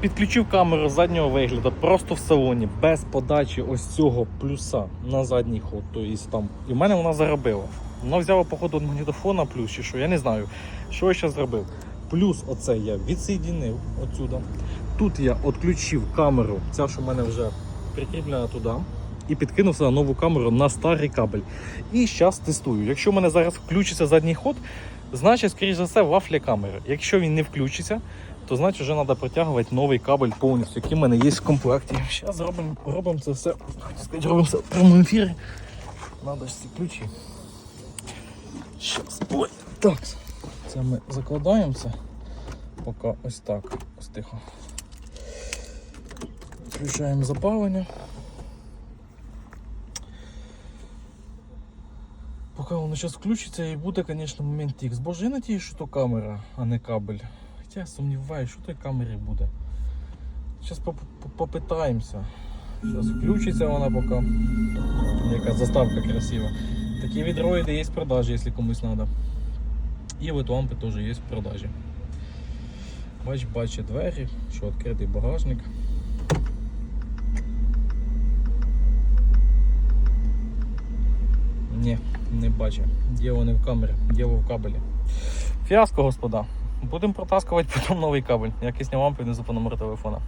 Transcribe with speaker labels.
Speaker 1: Підключив камеру заднього вигляду просто в салоні, без подачі ось цього плюса на задній ход. Тобто там. І в мене вона заробила. Вона взяла, походу, від магнітофона плюс чи що, я не знаю, що я ще зробив. Плюс оце я відсоєдинив отсюда. Тут я відключив камеру, ця, що в мене вже прикріплена туди. І підкинув сюди нову камеру на старий кабель. І зараз тестую. Якщо в мене зараз включиться задній ход, значить, скоріш за все, вафля камери. Якщо він не включиться, то значить вже треба протягувати новий кабель повністю, який в мене є в комплекті. Зараз зробимо робимо це все. хотів сказати, робимо це в прямому ефірі. Треба ж ці ключі. Щас. Ой, так. Це ми закладаємо це. Поки ось так. Ось тихо. Включаємо запалення. Поки воно зараз включиться і буде, звісно, момент X. Боже, я надію, що то камера, а не кабель. Хоча я сумніваюся, що той камері буде. Зараз попитаємося. Зараз включиться вона поки. Яка заставка красива. Такі відроїди є в продажі, якщо комусь треба. І от лампи теж є в продажі. Бач, бачить двері, що відкритий багажник. Ні, не бачу. Діло не в камері, діло в кабелі. Фіаско, господа. Будемо протаскувати потім новий кабель. Якісні лампи внизу по номеру телефона.